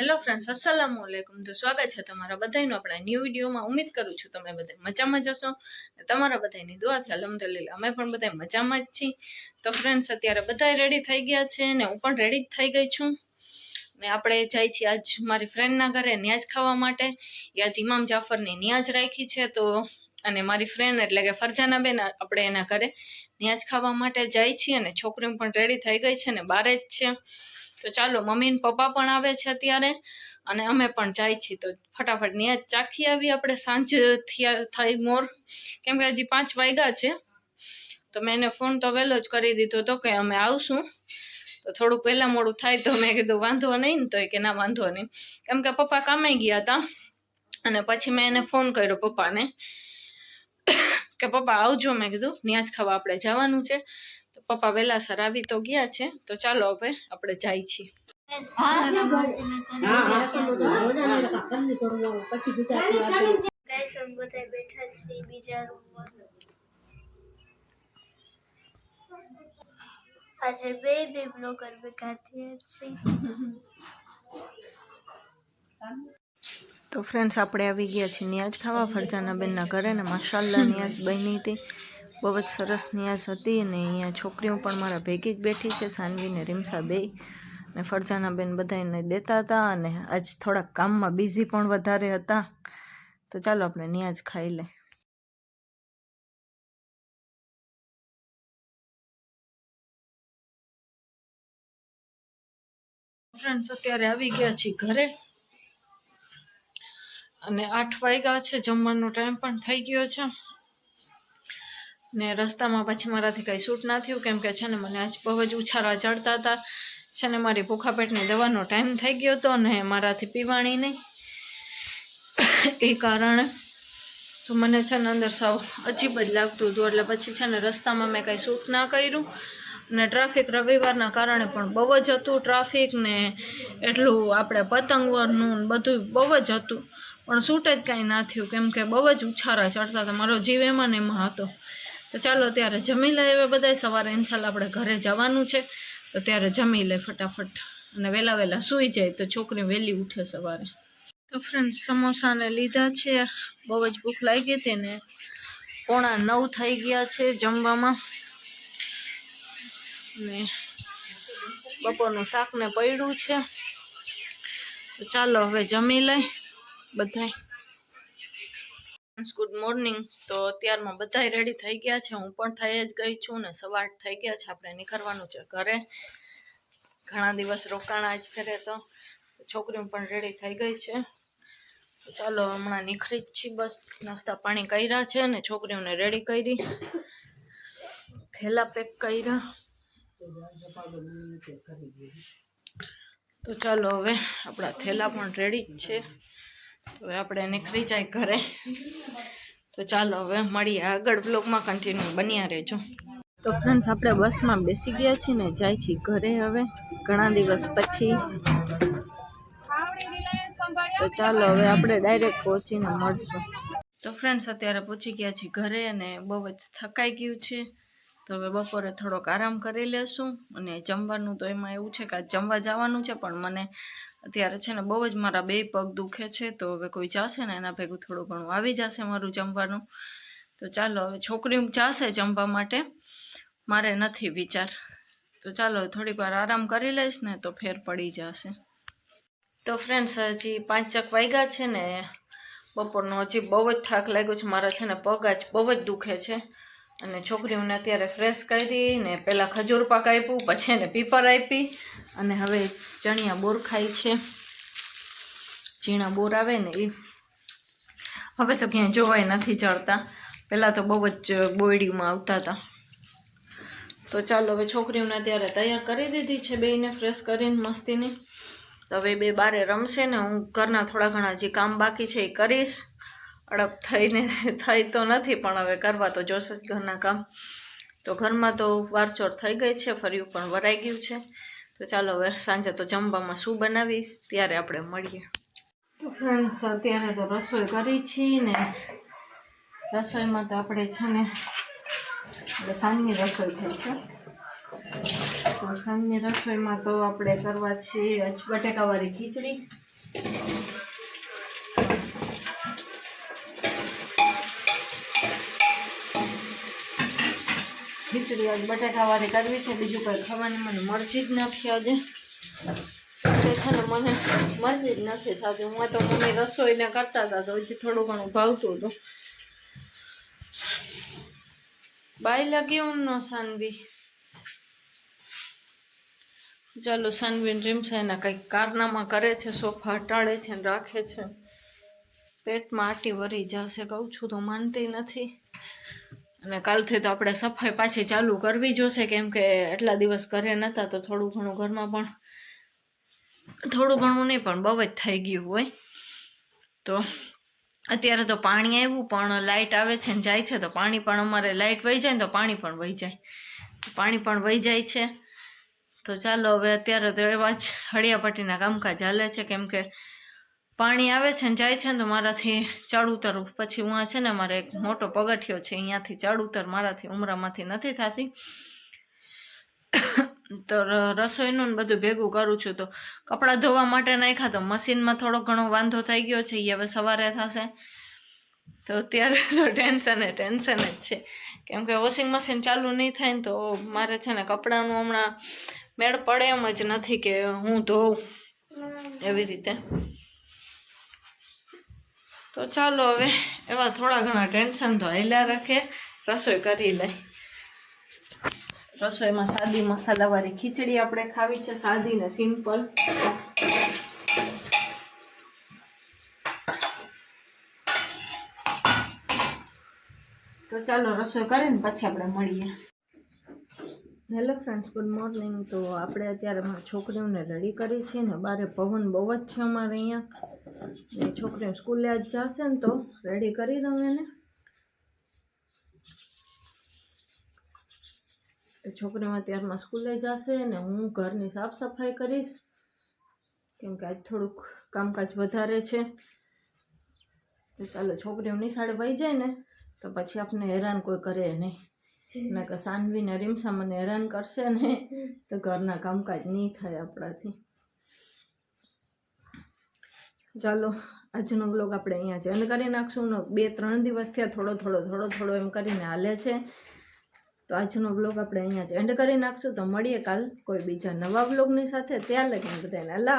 Hello friends અસલામ વાલેકુમ તો સ્વાગત છે તમારા બધાનું આપણા ન્યૂ વિડીયોમાં ઉમ્મીદ કરું છું તમે બધા મજામાં જશો તમારા બધાની દુઆથી અલહમદુલિલ્લાહ. અમે પણ બધા મજામાં જ છીએ. તો ફ્રેન્ડ્સ અત્યારે બધા રેડી થઈ ગયા છે ને હું પણ રેડી જ થઈ ગઈ છું. ને આપણે જાય છીએ આજ મારી ફ્રેન્ડના ઘરે ન્યાજ ખાવા માટે. એ આજ ઇમામ જાફરની ન્યાજ રાખી છે તો અને મારી ફ્રેન્ડ એટલે કે ફરજાના બેન આપણે એના ઘરે ન્યાજ ખાવા માટે જાય છીએ અને છોકરીઓ પણ રેડી થઈ ગઈ છે ને બારે જ છે. તો ચાલો, મમ્મી ને પપ્પા પણ આવે છે અત્યારે અને અમે પણ જાય છીએ. તો ફટાફટ ન્યાજ ચાખી આવી આપણે, સાંજ થઈ મોર. કેમ કે હજી પાંચ વાગ્યા છે. તો મેં એને ફોન તો વહેલો જ કરી દીધો હતો કે અમે આવશું. તો થોડું પહેલાં મોડું થાય તો મેં કીધું, વાંધો નહીં ને. તો કે, ના, વાંધો નહીં. કેમ કે પપ્પા કામે ગયા હતા અને પછી મેં એને ફોન કર્યો પપ્પાને કે, પપ્પા, આવજો. મેં કીધું, ન્યાજ ખાવા આપણે જવાનું છે. તો પપ્પા વહેલાસર આવી તો ગયા છે. તો ચાલો હવે આપણે જાય છીએ. ગાઈસ અમે બધા બેઠા છીએ બીજા રૂમમાં આજે બે બે બ્લોગર ભેગા થયા છે. તો ફ્રેન્ડ્સ આપણે આવી ગયા છીએ ન્યાજ ખાવા. ફરજાના બેનના ઘરે ને માશાલ્લાહ ન્યાજ બની હતી. બહુ જ સરસ ન્યાજ હતી અને અહીંયા છોકરીઓ પણ મારા ભેગી જ બેઠી છે સાનવી ને રીમસા બે ને ફરજાના બેન બધાને દેતા હતા અને આજ થોડાક કામમાં બિઝી પણ વધારે હતા. તો ચાલો આપણે ન્યાજ ખાઈ લે ફ્રેન્ડ્સ અત્યારે આવી ગયા છીએ ઘરે અને આઠ વાગ્યા છે, જમવાનો ટાઈમ પણ થઈ ગયો છે. ને રસ્તામાં પછી મારાથી કંઈ શૂટ ના થયું, કેમ કે છે ને મને આજ બહુ જ ઉછાળા ચડતા હતા. છે ને મારી ભૂખા પેટની દવાનો ટાઈમ થઈ ગયો હતો ને મારાથી પીવાણી નહીં. એ કારણે તો મને છે ને અંદર સાવ અજીબ જ લાગતું હતું. એટલે પછી છે ને રસ્તામાં મેં કાંઈ શૂટ ના કર્યું ને ટ્રાફિક રવિવારના કારણે પણ બહુ જ હતું ટ્રાફિક ને એટલું આપણે પતંગવાનું ને બધું બહુ જ હતું. પણ શૂટ જ કાંઈ ના થયું, કેમ કે બહુ જ ઉછાળા ચડતા હતા. મારો જીવ એમાં ને એમાં હતો. તો ચાલો ત્યારે જમી લઈએ હવે બધાય સવારે ઇન્શાલ્લાહ આપણે ઘરે જવાનું છે. તો ત્યારે જમી લે ફટાફટ. અને વહેલા વહેલા સૂઈ જાય તો છોકરી વહેલી ઉઠે સવારે. તો ફ્રેન્ડ સમોસાને લીધા છે. બહુ જ ભૂખ લાગી હતી ને પોણા નવ થઈ ગયા છે જમવામાં. ને બપોરનું શાકને પડ્યું છે. તો ચાલો હવે જમી લઈ બધાય. ગુડ મોર્નિંગ તો અત્યારમાં બધાય રેડી થઈ ગયા છે. હું પણ થઈ જ ગઈ છું ને સવાર થઈ ગયા છે. આપણે નીકળવાનું છે ઘરે. ઘણા દિવસ રોકાણા જ ઘરે તો. છોકરીઓ પણ રેડી થઈ ગઈ છે. ચાલો હમણાં નીકળી જ છીએ. બસ નાસ્તા પાણી કર્યા છે ને છોકરીઓને રેડી કરી. થેલા પેક કર્યા. તો ચાલો હવે આપણા થેલા પણ રેડી જ છે. હવે આપણે નીકળી જાય ઘરે. તો ચાલો હવે મળીએ આગળ બ્લોગમાં કન્ટિન્યુ બન્યા રહેજો. તો ફ્રેન્ડ્સ આપણે બસમાં બેસી ગયા છીએ ને જાય છીએ ઘરે હવે. ઘણા દિવસ પછી. તો ચાલો હવે આપણે ડાયરેક્ટ પહોંચીને મળશું. તો ફ્રેન્ડ્સ અત્યારે પહોંચી ગયા છીએ ઘરે અને બહુ જ થકાઈ ગયું છે. તો હવે બપોરે થોડોક આરામ કરી લેશું અને જમવાનું તો એમાં એવું છે કે જમવા જવાનું છે, પણ મને અત્યારે છે ને બહુ જ મારા બે પગ દુખે છે, તો હવે કોઈ જાશે ને એના ભેગું થોડું ઘણું આવી જશે મારું જમવાનું. તો ચાલો હવે છોકરી જાશે જમવા માટે. મારે નથી વિચાર. તો ચાલો થોડીક વાર આરામ કરી લઈશ ને તો ફેર પડી જશે. તો ફ્રેન્ડ્સ હજી પાંચક વાગ્યા છે ને. બપોરનો હજી બહુ જ થાક લાગ્યો છે. મારા છે ને પગ આજ બહુ જ દુખે છે. અને છોકરીઓને અત્યારે ફ્રેશ કરી ને પહેલાં ખજૂર પાક આપ્યું, પછી એને પીપર આપી. અને હવે ચણિયા બોર ખાય છે. ઝીણા બોર આવે ને એ હવે તો ક્યાંય જોવાય નથી ચડતા પહેલાં તો બહુ જ બોયડીમાં આવતા હતા. તો ચાલો હવે છોકરીઓને અત્યારે તૈયાર કરી દીધી છે બેયને ફ્રેશ કરીને મસ્તીની. હવે બે બારે રમશે ને હું ઘરના થોડા ઘણા જે કામ બાકી છે એ કરીશ. અડપ થઈને થઈ તો નથી, પણ હવે કરવા તો જોશે જ ઘરના કામ. તો ઘરમાં તો વારચોર થઈ ગઈ છે, ફર્યું પણ વરાઈ ગયું છે. તો ચાલો હવે સાંજે તો જમવામાં શું બનાવી, ત્યારે આપણે મળીએ. તો ફ્રેન્ડ્સ અત્યારે તો રસોઈ કરી છીએ ને, રસોઈમાં તો આપણે છે ને, એટલે સાંજની રસોઈ થઈ છે. તો સાંજની રસોઈમાં તો આપણે કરવા છીએ બટેકાવાળી ખીચડી. ખીચડી આજ બટાકાવાળી કરવી છે, બીજું કંઈ ખાવાની મને મરજી જ નથી આજે. તે છે ને મને મરજી જ નથી થતી. હું તો મમ્મી રસોઈને કરતા હતા, તો હજી થોડું ઘણું ભાવતું હતું. બાઈ લાગી હું નો સાનવી. ચાલો સાનવીન રીમસા એના કંઈક કારનામાં કરે છે, સોફા હટાડે છે ને રાખે છે. પેટમાં આટી વરી જશે, કહું છું તો માનતી નથી. અને કાલથી તો આપણે સફાઈ પાછી ચાલુ કરવી જોશે, કેમ કે એટલા દિવસ ઘરે નહોતા તો થોડું ઘણું ઘરમાં પણ થોડું ઘણું નહીં, પણ બહુ જ થઈ ગયું હોય. તો અત્યારે તો પાણી આવ્યું, પણ લાઇટ આવે છે ને જાય છે, તો પાણી પણ અમારે લાઇટ વહી જાય ને તો પાણી પણ વહી જાય. પાણી પણ વહી જાય છે. તો ચાલો, હવે અત્યારે તો એવા જ હળિયાપટ્ટીના કામકાજ ચાલે છે, કેમ કે પાણી આવે છે ને જાય છે ને તો મારાથી ચડ ઉતર. પછી હું છે ને મારે એક મોટો પગથિયો છે, અહીંયાથી ચડ ઉતર, મારાથી ઉમરામાંથી નથી થતી. તો રસોઈનું ને બધું ભેગું કરું છું તો કપડાં ધોવા માટે નાખ્યા તો મશીનમાં થોડો ઘણો વાંધો થઈ ગયો છે એ હવે સવારે થશે. તો અત્યારે તો ટેન્શન એ ટેન્શન જ છે. કેમ કે વોશિંગ મશીન ચાલુ નહીં થાય ને તો મારે છે ને કપડાનું હમણાં મેળ પડે એમ જ નથી કે હું ધોઉં. એવી રીતે. તો ચાલો હવે એવા થોડા ઘણા ટેન્શન તો હેલા રાખે. રસોઈ કરી લઈ. રસોઈમાં સાદી મસાલાવાળી ખીચડી આપણે ખાવી છે, સાદી ને સિમ્પલ. તો ચાલો રસોઈ કરીને પછી આપણે મળીએ. Hello friends, good morning. તો આપણે અત્યારે છોકરીઓને રેડી કરી છે ને, બારે પવન બહુ જ છે અમારે અહીંયા. એ છોકરીઓ સ્કૂલે આજ જશે ને તો રેડી કરી દઉં એને. છોકરીઓ અત્યારમાં સ્કૂલે જશે ને હું ઘરની સાફ સફાઈ કરીશ. કેમ કે આજ થોડુંક કામકાજ વધારે છે. તો ચાલો છોકરીઓ નિશાળે વહી જાય ને તો પછી આપણે હેરાન કોઈ કરે નહીં. ના કે સાનવી ને રીમસા મને હેરાન કરશે ને તો ઘરના કામકાજ નહીં થાય આપણાથી. ચાલો, આજનો બ્લોગ આપણે અહીંયા જ કરી નાખશું બે ત્રણ દિવસ થયા થોડો થોડો થોડો થોડો એમ કરીને હાલે છે. તો આજનો બ્લોગ આપણે અહીંયા જ એન્ડ કરી નાખશું. તો મળીએ કાલ કોઈ બીજા નવા બ્લોગની સાથે. ત્યાં લગીને બધાને અલ્લાહ